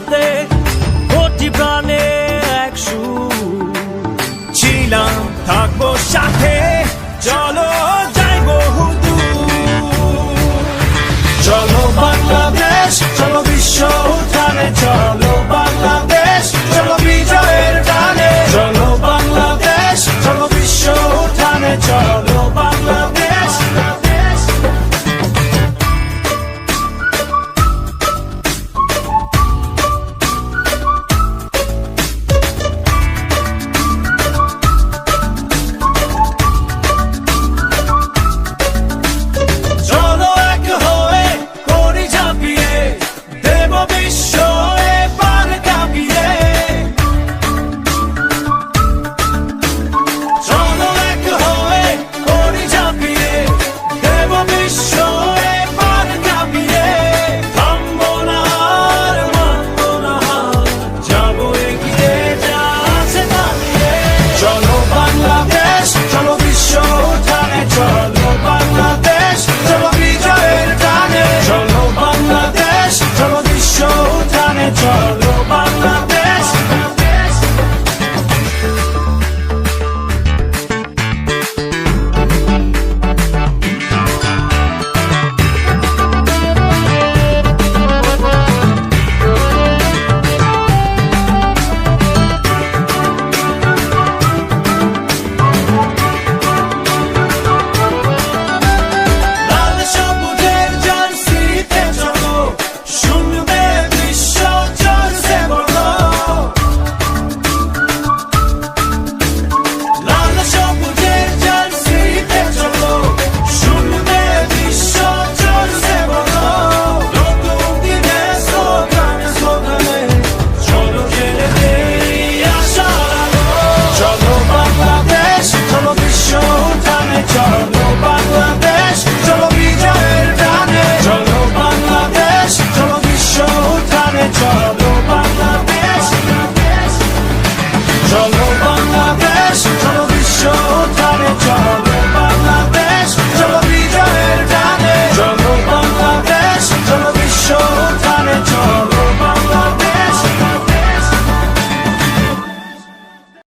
সাথে কোটি প্রাণে ছিলাম, থাকব সাথে, চলো যাই বহু চলো বাংলাদেশ, চলো বিশ্ব উঠানে চলো বাংলাদেশ বাংলাদেশ Control